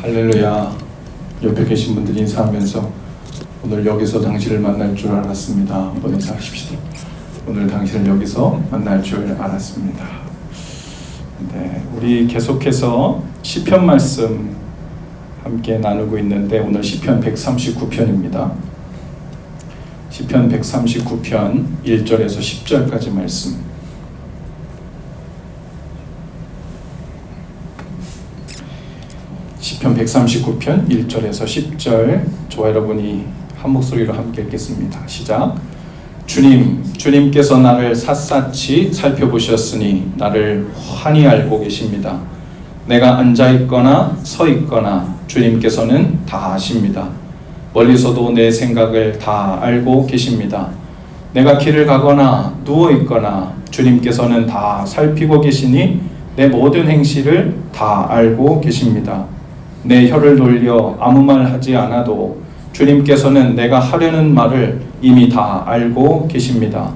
할렐루야. 옆에 계신 분들 인사하면서 오늘 여기서 당신을 만날 줄 알았습니다. 한번 인사하십시다. 오늘 당신을 여기서 만날 줄 알았습니다. 네, 우리 계속해서 시편 말씀 함께 나누고 있는데 오늘 시편 139편입니다. 시편 139편 1절에서 10절까지 말씀. 시편 139편 1절에서 10절 저와 여러분이 한 목소리로 함께 읽겠습니다. 시작. 주님, 주님께서 나를 샅샅이 살펴보셨으니 나를 환히 알고 계십니다. 내가 앉아 있거나 서 있거나 주님께서는 다 아십니다. 멀리서도 내 생각을 다 알고 계십니다. 내가 길을 가거나 누워 있거나 주님께서는 다 살피고 계시니 내 모든 행실을 다 알고 계십니다. 내 혀를 돌려 아무 말 하지 않아도 주님께서는 내가 하려는 말을 이미 다 알고 계십니다.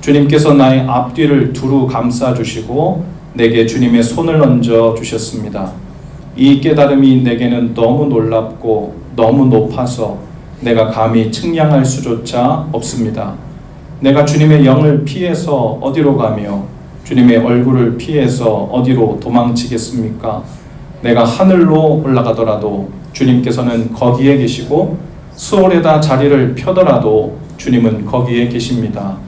주님께서 나의 앞뒤를 두루 감싸 주시고 내게 주님의 손을 얹어 주셨습니다. 이 깨달음이 내게는 너무 놀랍고 너무 높아서 내가 감히 측량할 수조차 없습니다. 내가 주님의 영을 피해서 어디로 가며 주님의 얼굴을 피해서 어디로 도망치겠습니까? 내가 하늘로 올라가더라도 주님께서는 거기에 계시고 수월에다 자리를 펴더라도 주님은 거기에 계십니다.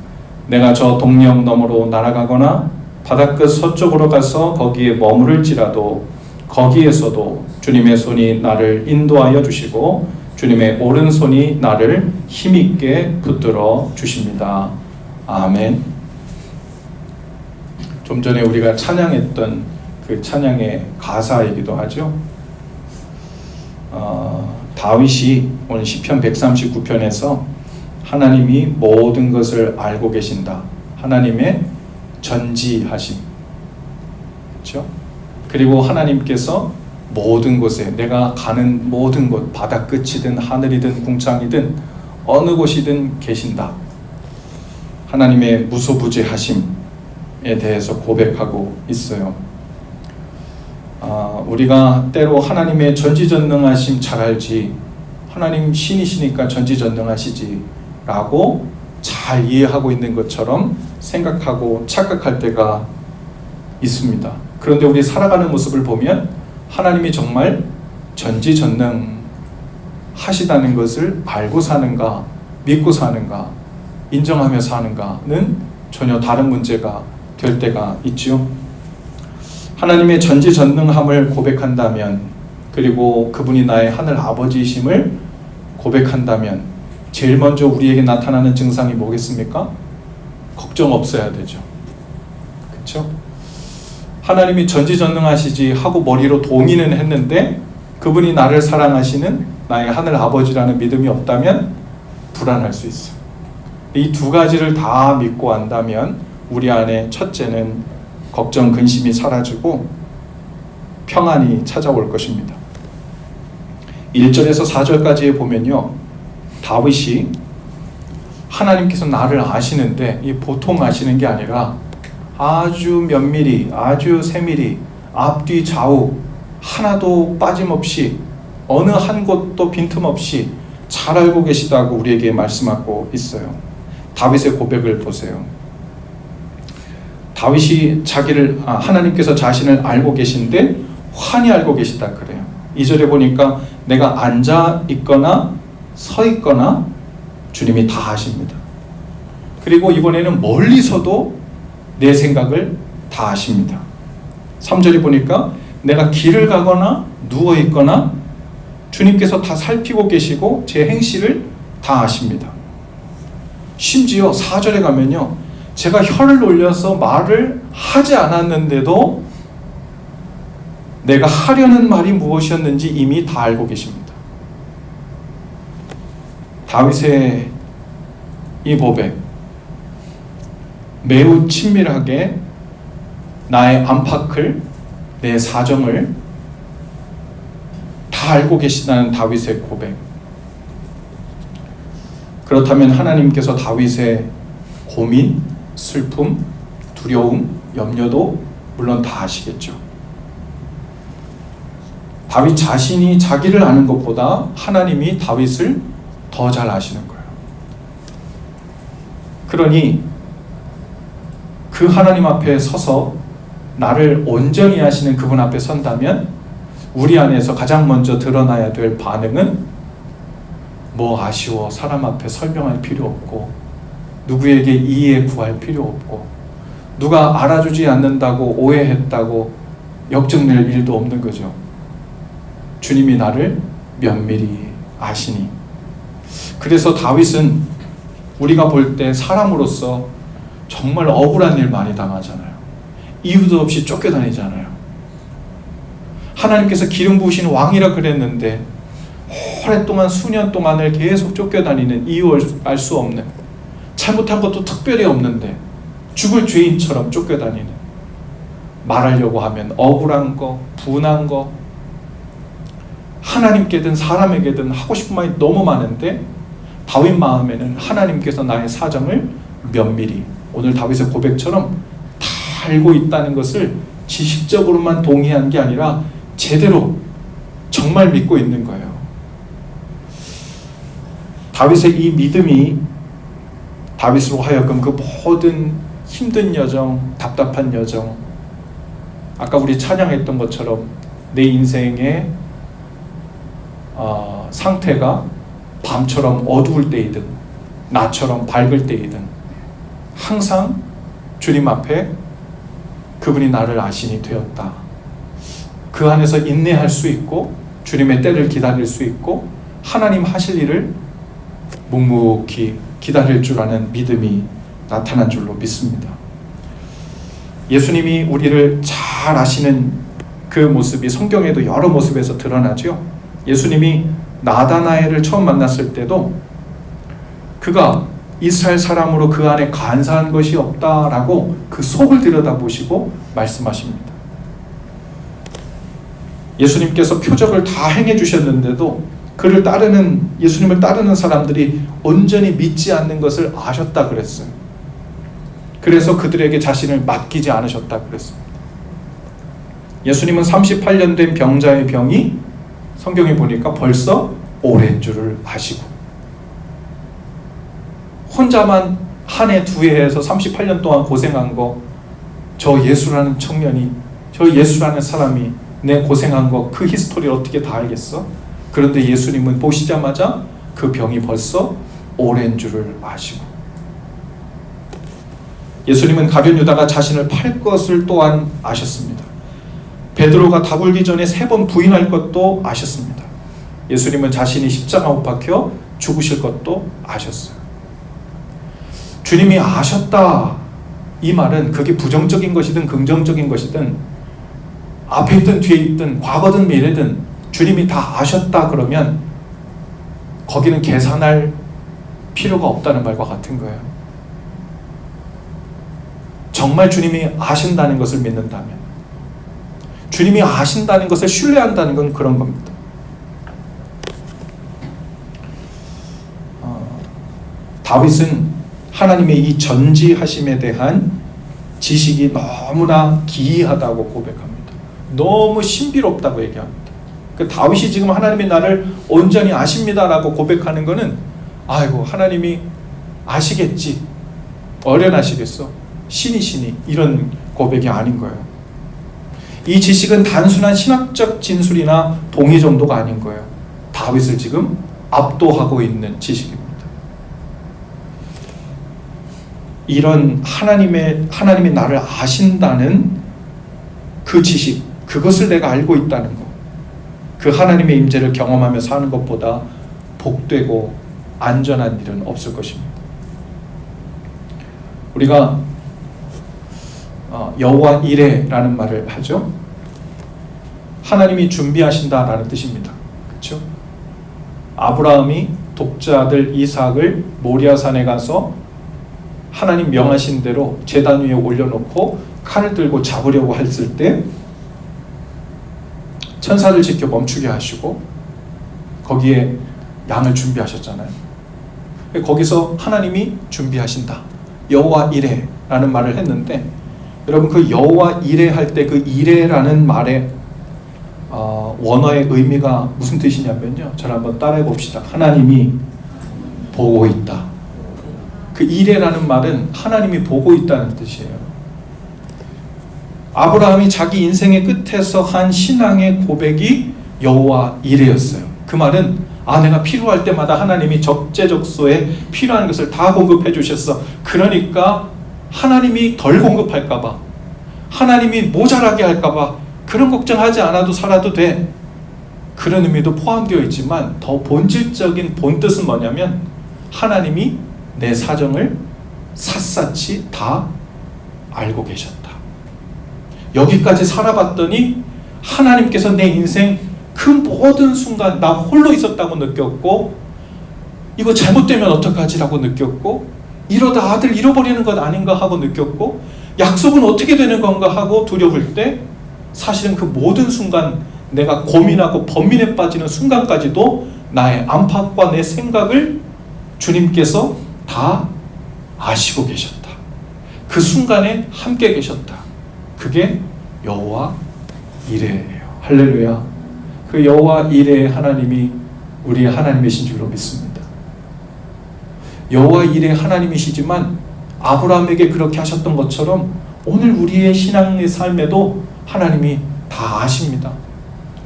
내가 저 동력 너머로 날아가거나 바다끝 서쪽으로 가서 거기에 머무를지라도 거기에서도 주님의 손이 나를 인도하여 주시고 주님의 오른손이 나를 힘있게 붙들어 주십니다. 아멘. 좀 전에 우리가 찬양했던 그 찬양의 가사이기도 하죠. 어, 다윗이 오늘 시편 139편에서 하나님이 모든 것을 알고 계신다. 하나님의 전지하심. 그렇죠? 그리고 하나님께서 모든 곳에 내가 가는 모든 곳 바다 끝이든 하늘이든 궁창이든 어느 곳이든 계신다. 하나님의 무소부지하심에 대해서 고백하고 있어요. 아, 우리가 때로 하나님의 전지전능하심 잘 알지 하나님 신이시니까 전지전능하시지 라고 잘 이해하고 있는 것처럼 생각하고 착각할 때가 있습니다. 그런데 우리 살아가는 모습을 보면 하나님이 정말 전지전능 하시다는 것을 알고 사는가 믿고 사는가 인정하며 사는가는 전혀 다른 문제가 될 때가 있죠. 하나님의 전지전능함을 고백한다면 그리고 그분이 나의 하늘 아버지이심을 고백한다면 제일 먼저 우리에게 나타나는 증상이 뭐겠습니까? 걱정 없어야 되죠. 그렇죠? 하나님이 전지전능하시지 하고 머리로 동의는 했는데 그분이 나를 사랑하시는 나의 하늘 아버지라는 믿음이 없다면 불안할 수 있어요. 이두 가지를 다 믿고 안다면 우리 안에 첫째는 걱정, 근심이 사라지고 평안이 찾아올 것입니다. 1절에서 4절까지 보면요. 다윗이 하나님께서 나를 아시는데 이 보통 아시는 게 아니라 아주 면밀히, 아주 세밀히 앞뒤 좌우 하나도 빠짐없이 어느 한 곳도 빈틈없이 잘 알고 계시다고 우리에게 말씀하고 있어요. 다윗의 고백을 보세요. 다윗이 자기를 아, 하나님께서 자신을 알고 계신데 환히 알고 계시다 그래요. 2절에 보니까 내가 앉아 있거나 서 있거나 주님이 다 아십니다. 그리고 이번에는 멀리서도 내 생각을 다 아십니다. 3절에 보니까 내가 길을 가거나 누워 있거나 주님께서 다 살피고 계시고 제 행실을 다 아십니다. 심지어 4절에 가면요. 제가 혀를 올려서 말을 하지 않았는데도 내가 하려는 말이 무엇이었는지 이미 다 알고 계십니다. 다윗의 이 고백 매우 친밀하게 나의 안팎을 내 사정을 다 알고 계시다는 다윗의 고백. 그렇다면 하나님께서 다윗의 고민, 슬픔, 두려움, 염려도 물론 다 아시겠죠. 다윗 자신이 자기를 아는 것보다 하나님이 다윗을 더 잘 아시는 거예요. 그러니 그 하나님 앞에 서서 나를 온전히 아시는 그분 앞에 선다면 우리 안에서 가장 먼저 드러나야 될 반응은 뭐 아쉬워 사람 앞에 설명할 필요 없고 누구에게 이해 구할 필요 없고 누가 알아주지 않는다고 오해했다고 역정낼 일도 없는 거죠. 주님이 나를 면밀히 아시니. 그래서 다윗은 우리가 볼 때 사람으로서 정말 억울한 일 많이 당하잖아요. 이유도 없이 쫓겨다니잖아요. 하나님께서 기름 부으신 왕이라 그랬는데 오랫동안 수년 동안을 계속 쫓겨다니는 이유 알 수 없는 잘못한 것도 특별히 없는데 죽을 죄인처럼 쫓겨다니는 말하려고 하면 억울한 거, 분한 거 하나님께든 사람에게든 하고 싶은 말이 너무 많은데 다윗 마음에는 하나님께서 나의 사정을 면밀히 오늘 다윗의 고백처럼 다 알고 있다는 것을 지식적으로만 동의한 게 아니라 제대로 정말 믿고 있는 거예요. 다윗의 이 믿음이 다윗으로 하여금 그 모든 힘든 여정, 답답한 여정, 아까 우리 찬양했던 것처럼 내 인생의 어, 상태가 밤처럼 어두울 때이든 나처럼 밝을 때이든 항상 주님 앞에 그분이 나를 아시니 되었다. 그 안에서 인내할 수 있고 주님의 때를 기다릴 수 있고 하나님 하실 일을 묵묵히 기다릴 줄 아는 믿음이 나타난 줄로 믿습니다. 예수님이 우리를 잘 아시는 그 모습이 성경에도 여러 모습에서 드러나죠. 예수님이 나다나엘을 처음 만났을 때도 그가 이스라엘 사람으로 그 안에 간사한 것이 없다라고 그 속을 들여다보시고 말씀하십니다. 예수님께서 표적을 다 행해 주셨는데도 그를 따르는 예수님을 따르는 사람들이 온전히 믿지 않는 것을 아셨다 그랬어요. 그래서 그들에게 자신을 맡기지 않으셨다 그랬습니다. 예수님은 38년 된 병자의 병이 성경에 보니까 벌써 오랜 줄을 아시고 혼자만 한 해 두 해에서 38년 동안 고생한 거 저 예수라는 청년이 저 예수라는 사람이 내 고생한 거 그 히스토리를 어떻게 다 알겠어? 그런데 예수님은 보시자마자 그 병이 벌써 오랜 줄을 아시고 예수님은 가룟 유다가 자신을 팔 것을 또한 아셨습니다. 베드로가 다불기 전에 세 번 부인할 것도 아셨습니다. 예수님은 자신이 십자가 못 박혀 죽으실 것도 아셨어요. 주님이 아셨다. 이 말은 그게 부정적인 것이든 긍정적인 것이든 앞에 있든 뒤에 있든 과거든 미래든 주님이 다 아셨다 그러면 거기는 계산할 필요가 없다는 말과 같은 거예요. 정말 주님이 아신다는 것을 믿는다면 주님이 아신다는 것을 신뢰한다는 건 그런 겁니다. 어, 다윗은 하나님의 이 전지하심에 대한 지식이 너무나 기이하다고 고백합니다. 너무 신비롭다고 얘기합니다. 그 다윗이 지금 하나님이 나를 온전히 아십니다라고 고백하는 것은 아이고 하나님이 아시겠지 어련하시겠어 신이 신이 이런 고백이 아닌 거예요. 이 지식은 단순한 신학적 진술이나 동의 정도가 아닌 거예요. 다윗을 지금 압도하고 있는 지식입니다. 이런 하나님의 하나님이 나를 아신다는 그 지식, 그것을 내가 알고 있다는 것, 그 하나님의 임재를 경험하며 사는 것보다 복되고 안전한 일은 없을 것입니다. 우리가 어, 여호와 이레라는 말을 하죠. 하나님이 준비하신다라는 뜻입니다. 그렇죠? 아브라함이 독자들 이삭을 모리아산에 가서 하나님 명하신 대로 제단 위에 올려놓고 칼을 들고 잡으려고 했을 때 천사를 지켜 멈추게 하시고 거기에 양을 준비하셨잖아요. 거기서 하나님이 준비하신다. 여호와 이레라는 말을 했는데 여러분 그 여호와 이레 할 때 그 이레라는 말에 어, 원어의 의미가 무슨 뜻이냐면요. 저를 한번 따라해 봅시다. 하나님이 보고 있다. 그 이래라는 말은 하나님이 보고 있다는 뜻이에요. 아브라함이 자기 인생의 끝에서 한 신앙의 고백이 여호와 이래였어요. 그 말은 아 내가 필요할 때마다 하나님이 적재적소에 필요한 것을 다 공급해 주셨어. 그러니까 하나님이 덜 공급할까 봐 하나님이 모자라게 할까 봐 그런 걱정하지 않아도 살아도 돼. 그런 의미도 포함되어 있지만 더 본질적인 본뜻은 뭐냐면 하나님이 내 사정을 샅샅이 다 알고 계셨다. 여기까지 살아봤더니 하나님께서 내 인생 그 모든 순간 나 홀로 있었다고 느꼈고 이거 잘못되면 어떡하지라고 느꼈고 이러다 아들 잃어버리는 것 아닌가 하고 느꼈고 약속은 어떻게 되는 건가 하고 두려울 때 사실은 그 모든 순간 내가 고민하고 번민에 빠지는 순간까지도 나의 안팎과 내 생각을 주님께서 다 아시고 계셨다. 그 순간에 함께 계셨다. 그게 여호와 이레예요. 할렐루야. 그 여호와 이레의 하나님이 우리의 하나님이신 줄로 믿습니다. 여호와 이레 하나님이시지만 아브라함에게 그렇게 하셨던 것처럼 오늘 우리의 신앙의 삶에도 하나님이 다 아십니다.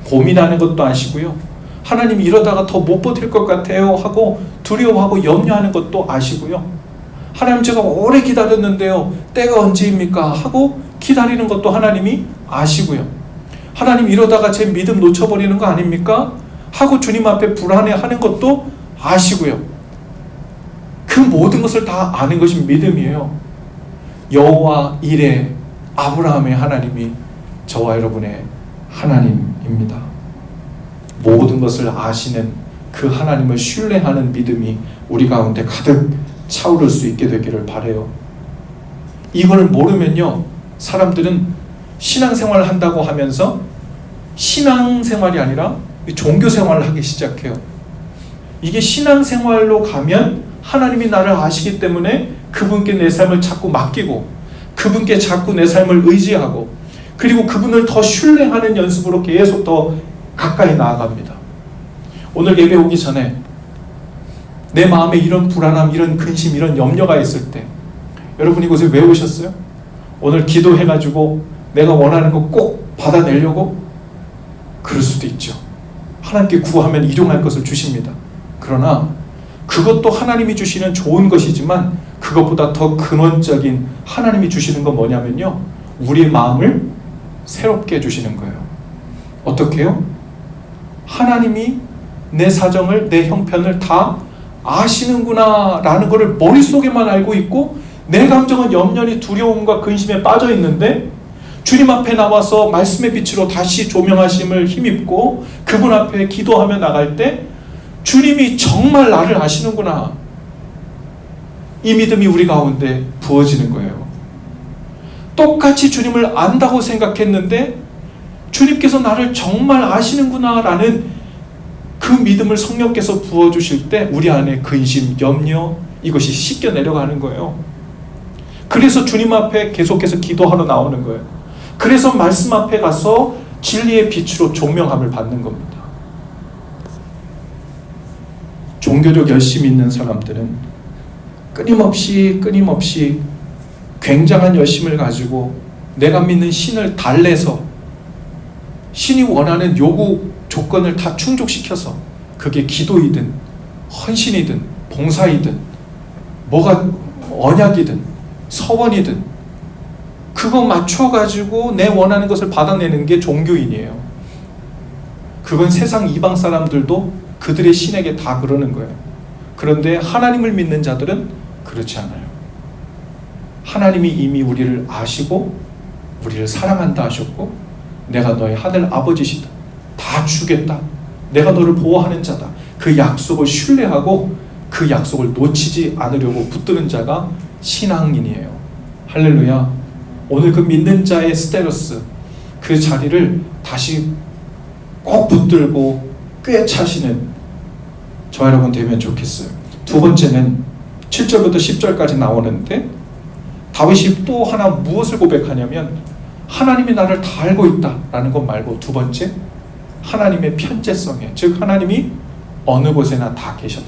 고민하는 것도 아시고요. 하나님 이러다가 더 못 버틸 것 같아요 하고 두려워하고 염려하는 것도 아시고요. 하나님 제가 오래 기다렸는데요. 때가 언제입니까? 하고 기다리는 것도 하나님이 아시고요. 하나님 이러다가 제 믿음 놓쳐버리는 거 아닙니까? 하고 주님 앞에 불안해하는 것도 아시고요. 그 모든 것을 다 아는 것이 믿음이에요. 여호와 이레 아브라함의 하나님이 저와 여러분의 하나님입니다. 모든 것을 아시는 그 하나님을 신뢰하는 믿음이 우리 가운데 가득 차오를 수 있게 되기를 바래요. 이걸 모르면요, 사람들은 신앙생활을 한다고 하면서 신앙생활이 아니라 종교 생활을 하기 시작해요. 이게 신앙생활로 가면 하나님이 나를 아시기 때문에 그분께 내 삶을 자꾸 맡기고 그분께 자꾸 내 삶을 의지하고 그리고 그분을 더 신뢰하는 연습으로 계속 더 가까이 나아갑니다. 오늘 예배 오기 전에 내 마음에 이런 불안함, 이런 근심, 이런 염려가 있을 때 여러분 이곳에 왜 오셨어요? 오늘 기도해가지고 내가 원하는 거 꼭 받아내려고 그럴 수도 있죠. 하나님께 구하면 일용할 것을 주십니다. 그러나 그것도 하나님이 주시는 좋은 것이지만 그것보다 더 근원적인 하나님이 주시는 건 뭐냐면요. 우리의 마음을 새롭게 해주시는 거예요. 어떻게요? 하나님이 내 사정을, 내 형편을 다 아시는구나 라는 것을 머릿속에만 알고 있고 내 감정은 염려니 두려움과 근심에 빠져 있는데 주님 앞에 나와서 말씀의 빛으로 다시 조명하심을 힘입고 그분 앞에 기도하며 나갈 때 주님이 정말 나를 아시는구나. 이 믿음이 우리 가운데 부어지는 거예요. 똑같이 주님을 안다고 생각했는데 주님께서 나를 정말 아시는구나 라는 그 믿음을 성령께서 부어주실 때 우리 안에 근심, 염려 이것이 씻겨 내려가는 거예요. 그래서 주님 앞에 계속해서 기도하러 나오는 거예요. 그래서 말씀 앞에 가서 진리의 빛으로 조명함을 받는 겁니다. 종교적 열심이 있는 사람들은 끊임없이 끊임없이 굉장한 열심을 가지고 내가 믿는 신을 달래서 신이 원하는 요구 조건을 다 충족시켜서 그게 기도이든 헌신이든 봉사이든 뭐가 언약이든 서원이든 그거 맞춰가지고 내 원하는 것을 받아내는 게 종교인이에요. 그건 세상 이방 사람들도 그들의 신에게 다 그러는 거예요. 그런데 하나님을 믿는 자들은 그렇지 않아요. 하나님이 이미 우리를 아시고 우리를 사랑한다 하셨고 내가 너의 하늘 아버지시다. 다 주겠다. 내가 너를 보호하는 자다. 그 약속을 신뢰하고 그 약속을 놓치지 않으려고 붙드는 자가 신앙인이에요. 할렐루야. 오늘 그 믿는 자의 스테로스 그 자리를 다시 꼭 붙들고 꽤 차시는 저 여러분 되면 좋겠어요. 두 번째는 7절부터 10절까지 나오는데 다윗이 또 하나 무엇을 고백하냐면 하나님이 나를 다 알고 있다라는 것 말고 두 번째 하나님의 편재성에 즉 하나님이 어느 곳에나 다 계셨다.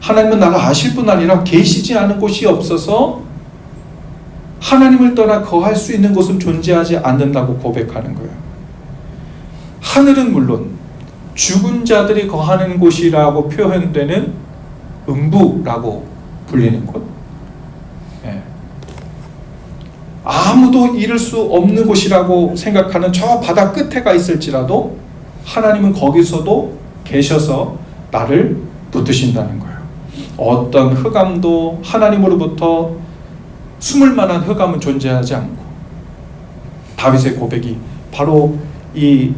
하나님은 나가 아실 뿐 아니라 계시지 않은 곳이 없어서 하나님을 떠나 거할 수 있는 곳은 존재하지 않는다고 고백하는 거예요. 하늘은 물론 죽은 자들이 거하는 곳이라고 표현되는 음부라고 불리는 곳. 예. 아무도 이룰 수 없는 곳이라고 생각하는 저 바다 끝에가 있을지라도 하나님은 거기서도 계셔서 나를 붙드신다는 거예요. 어떤 흑암도 하나님으로부터 숨을 만한 흑암은 존재하지 않고 다윗의 고백이 바로 이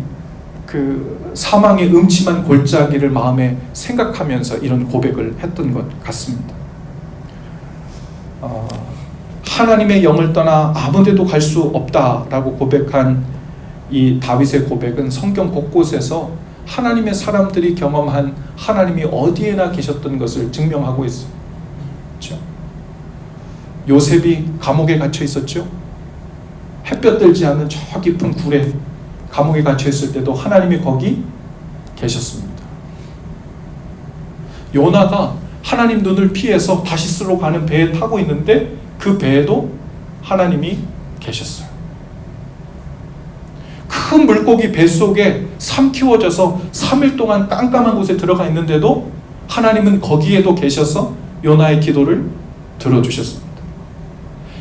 그 사망의 음침한 골짜기를 마음에 생각하면서 이런 고백을 했던 것 같습니다. 어, 하나님의 영을 떠나 아무데도 갈 수 없다라고 고백한 이 다윗의 고백은 성경 곳곳에서 하나님의 사람들이 경험한 하나님이 어디에나 계셨던 것을 증명하고 있어요. 그렇죠? 요셉이 감옥에 갇혀 있었죠. 햇볕 들지 않는 저 깊은 굴에 감옥에 갇혀 있을 때도 하나님이 거기 계셨습니다. 요나가 하나님 눈을 피해서 다시스로 가는 배에 타고 있는데 그 배에도 하나님이 계셨어요. 큰 물고기 뱃속에 삼키워져서 3일 동안 깜깜한 곳에 들어가 있는데도 하나님은 거기에도 계셔서 요나의 기도를 들어주셨습니다.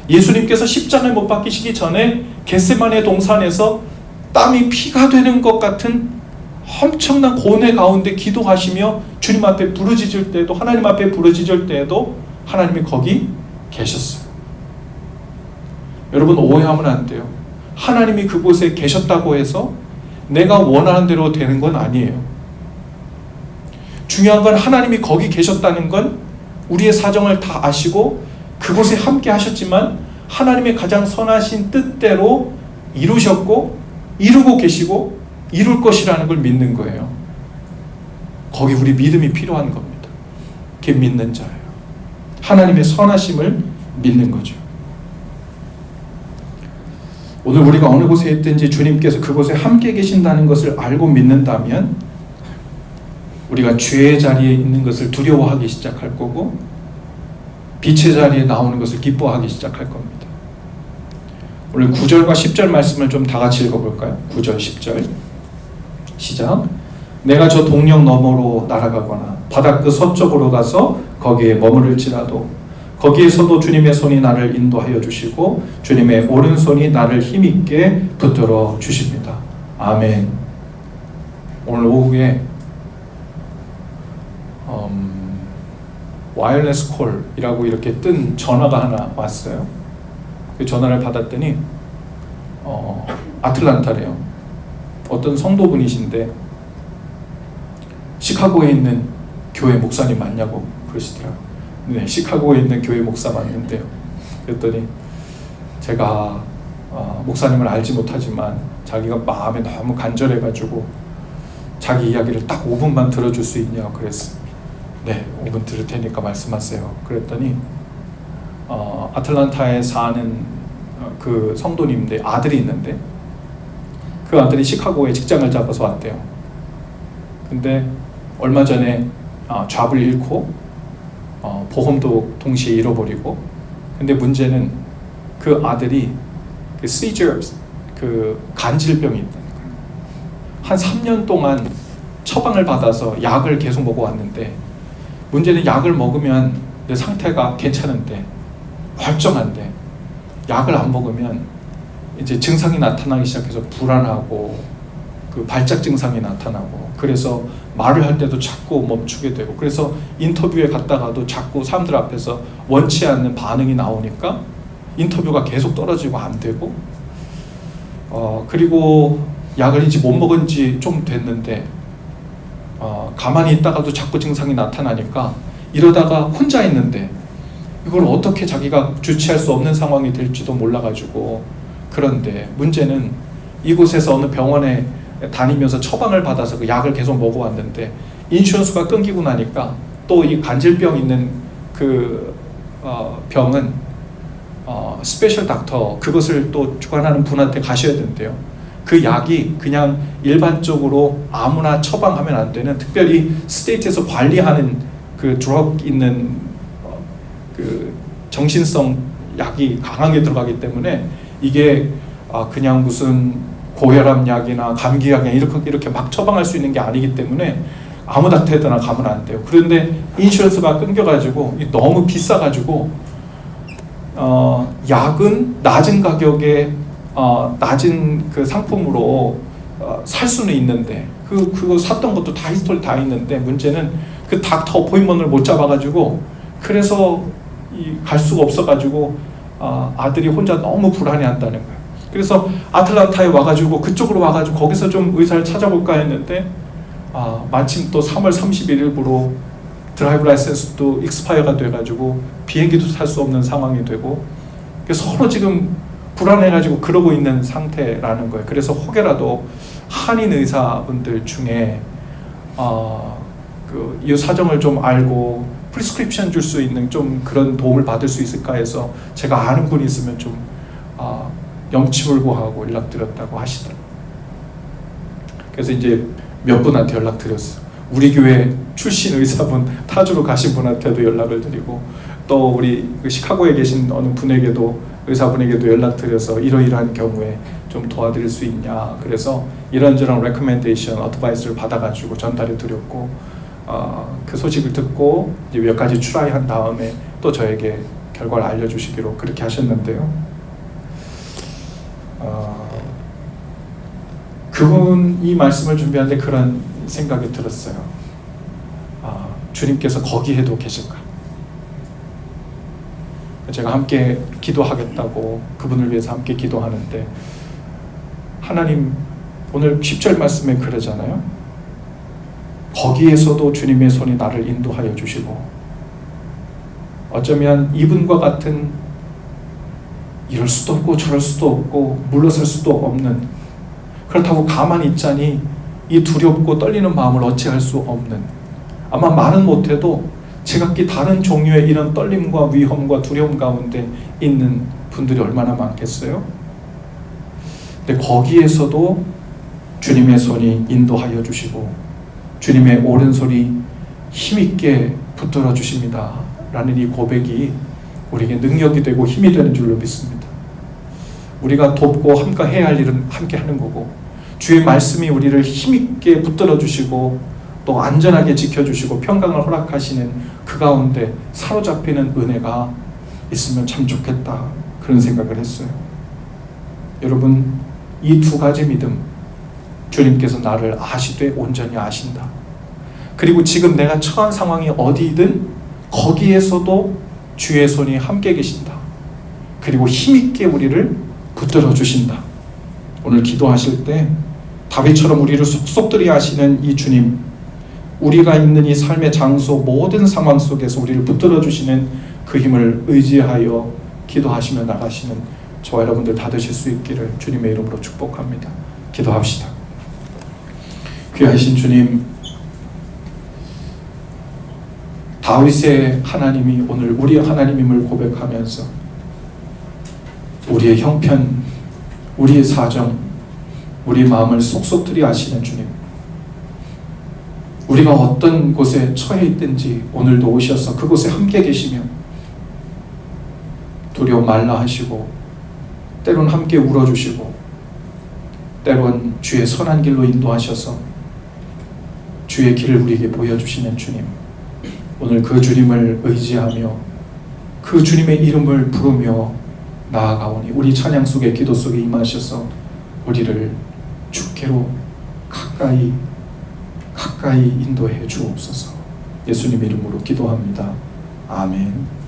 예수님께서 십자가에 못 박히시기 전에 겟세만의 동산에서 땀이 피가 되는 것 같은 엄청난 고뇌 가운데 기도하시며 주님 앞에 부르짖을 때도 하나님 앞에 부르짖을 때에도 하나님이 거기 계셨어요. 여러분 오해하면 안 돼요. 하나님이 그곳에 계셨다고 해서 내가 원하는 대로 되는 건 아니에요. 중요한 건 하나님이 거기 계셨다는 건 우리의 사정을 다 아시고 그곳에 함께 하셨지만 하나님의 가장 선하신 뜻대로 이루셨고 이루고 계시고 이룰 것이라는 걸 믿는 거예요. 거기 우리 믿음이 필요한 겁니다. 그게 믿는 자예요. 하나님의 선하심을 믿는 거죠. 오늘 우리가 어느 곳에 있든지 주님께서 그곳에 함께 계신다는 것을 알고 믿는다면 우리가 죄의 자리에 있는 것을 두려워하기 시작할 거고 빛의 자리에 나오는 것을 기뻐하기 시작할 겁니다. 오늘 9절과 10절 말씀을 좀 다 같이 읽어볼까요? 9절, 10절 시작 내가 저 동력 너머로 날아가거나 바닷그 서쪽으로 가서 거기에 머무를지라도 거기에서도 주님의 손이 나를 인도하여 주시고 주님의 오른손이 나를 힘있게 붙들어 주십니다. 아멘. 오늘 오후에 음, 와이어리스 콜이라고 이렇게 뜬 전화가 하나 왔어요. 그 전화를 받았더니 어, 아틀란타래요. 어떤 성도분이신데 시카고에 있는 교회 목사님 맞냐고 그러시더라고요. 네, 시카고에 있는 교회 목사 맞는데요. 그랬더니 제가 어, 목사님을 알지 못하지만 자기가 마음에 너무 간절해가지고 자기 이야기를 딱 5분만 들어줄 수 있냐고 그랬어요. 네, 5분 들을 테니까 말씀하세요. 그랬더니 어, 아틀란타에 사는 어, 그 성도님들 아들이 있는데 그 아들이 시카고에 직장을 잡아서 왔대요. 근데 얼마 전에 어, 잡을 잃고 어, 보험도 동시에 잃어버리고 근데 문제는 그 아들이 그 seizures 그 간질병이 있다는 거예요. 한 3년 동안 처방을 받아서 약을 계속 먹어왔는데 문제는 약을 먹으면 내 상태가 괜찮은데 멀쩡한데 약을 안 먹으면 이제 증상이 나타나기 시작해서 불안하고 그 발작 증상이 나타나고 그래서 말을 할 때도 자꾸 멈추게 되고 그래서 인터뷰에 갔다가도 자꾸 사람들 앞에서 원치 않는 반응이 나오니까 인터뷰가 계속 떨어지고 안 되고 어 그리고 약을 이제 못 먹은 지 좀 됐는데 어 가만히 있다가도 자꾸 증상이 나타나니까 이러다가 혼자 있는데 이걸 어떻게 자기가 주체할 수 없는 상황이 될지도 몰라가지고 그런데 문제는 이곳에서 어느 병원에 다니면서 처방을 받아서 그 약을 계속 먹어왔는데 인슈런스가 끊기고 나니까 또 이 간질병 있는 그 어, 병은 어, 스페셜 닥터 그것을 또 주관하는 분한테 가셔야 된대요. 그 약이 그냥 일반적으로 아무나 처방하면 안 되는 특별히 스테이트에서 관리하는 그 드럭 있는 어, 그 정신성 약이 강하게 들어가기 때문에 이게 아 그냥 무슨 고혈압 약이나 감기 약이나 이렇게 이렇게 막 처방할 수 있는 게 아니기 때문에 아무 데나 가면 안 돼요. 그런데 인슈런스가 끊겨가지고 이 너무 비싸가지고 어, 약은 낮은 가격에 어, 낮은 그 상품으로 어, 살 수는 있는데 그 그거 샀던 것도 다 히스토리 다 있는데 문제는 그 닥터 어포인먼트를 못 잡아가지고 그래서 이 갈 수가 없어가지고 아, 아들이 혼자 너무 불안해한다는 거예요. 그래서 아틀란타에 와가지고 그쪽으로 와가지고 거기서 좀 의사를 찾아볼까 했는데 아, 마침 또 3월 31일부로 드라이브 라이센스도 익스파이어가 돼가지고 비행기도 탈 수 없는 상황이 되고 서로 지금 불안해가지고 그러고 있는 상태라는 거예요. 그래서 혹여라도 한인 의사분들 중에 어, 그 이 사정을 좀 알고 프리스크립션 줄 수 있는 좀 그런 도움을 받을 수 있을까 해서 제가 아는 분이 있으면 좀 아, 염치불고하고 연락드렸다고 하시더라고요. 그래서 이제 몇 분한테 연락드렸어요. 우리 교회 출신 의사분 타주로 가신 분한테도 연락을 드리고 또 우리 그 시카고에 계신 어느 분에게도 의사분에게도 연락드려서 이러이러한 경우에 좀 도와드릴 수 있냐 그래서 이런저런 레코멘데이션 어드바이스를 받아가지고 전달해 드렸고 어, 그 소식을 듣고 몇 가지 추라이한 다음에 또 저에게 결과를 알려주시기로 그렇게 하셨는데요. 어, 그분 이 말씀을 준비하는데 그런 생각이 들었어요. 아, 주님께서 거기에도 계실까? 제가 함께 기도하겠다고 그분을 위해서 함께 기도하는데 하나님 오늘 10절 말씀에 그러잖아요. 거기에서도 주님의 손이 나를 인도하여 주시고 어쩌면 이분과 같은 이럴 수도 없고 저럴 수도 없고 물러설 수도 없는 그렇다고 가만히 있자니 이 두렵고 떨리는 마음을 어찌할 수 없는 아마 말은 못해도 제각기 다른 종류의 이런 떨림과 위험과 두려움 가운데 있는 분들이 얼마나 많겠어요? 근데 거기에서도 주님의 손이 인도하여 주시고 주님의 오른손이 힘있게 붙들어 주십니다. 라는 이 고백이 우리에게 능력이 되고 힘이 되는 줄로 믿습니다. 우리가 돕고 함께 해야 할 일은 함께 하는 거고 주의 말씀이 우리를 힘있게 붙들어 주시고 또 안전하게 지켜주시고 평강을 허락하시는 그 가운데 사로잡히는 은혜가 있으면 참 좋겠다 그런 생각을 했어요. 여러분 이 두 가지 믿음 주님께서 나를 아시되 온전히 아신다. 그리고 지금 내가 처한 상황이 어디든 거기에서도 주의 손이 함께 계신다. 그리고 힘있게 우리를 붙들어 주신다. 오늘 기도하실 때 다윗처럼 우리를 속속들이 하시는 이 주님 우리가 있는 이 삶의 장소 모든 상황 속에서 우리를 붙들어 주시는 그 힘을 의지하여 기도하시며 나가시는 저와 여러분들 다 되실 수 있기를 주님의 이름으로 축복합니다. 기도합시다. 귀하신 주님, 다윗의 하나님이 오늘 우리의 하나님임을 고백하면서 우리의 형편, 우리의 사정, 우리 마음을 속속들이 아시는 주님. 우리가 어떤 곳에 처해 있든지 오늘도 오셔서 그곳에 함께 계시며 두려워 말라 하시고 때론 함께 울어주시고 때론 주의 선한 길로 인도하셔서 주의 길을 우리에게 보여주시는 주님 오늘 그 주님을 의지하며 그 주님의 이름을 부르며 나아가오니 우리 찬양 속에 기도 속에 임하셔서 우리를 주께로 가까이 가까이 인도해 주옵소서. 예수님 이름으로 기도합니다. 아멘.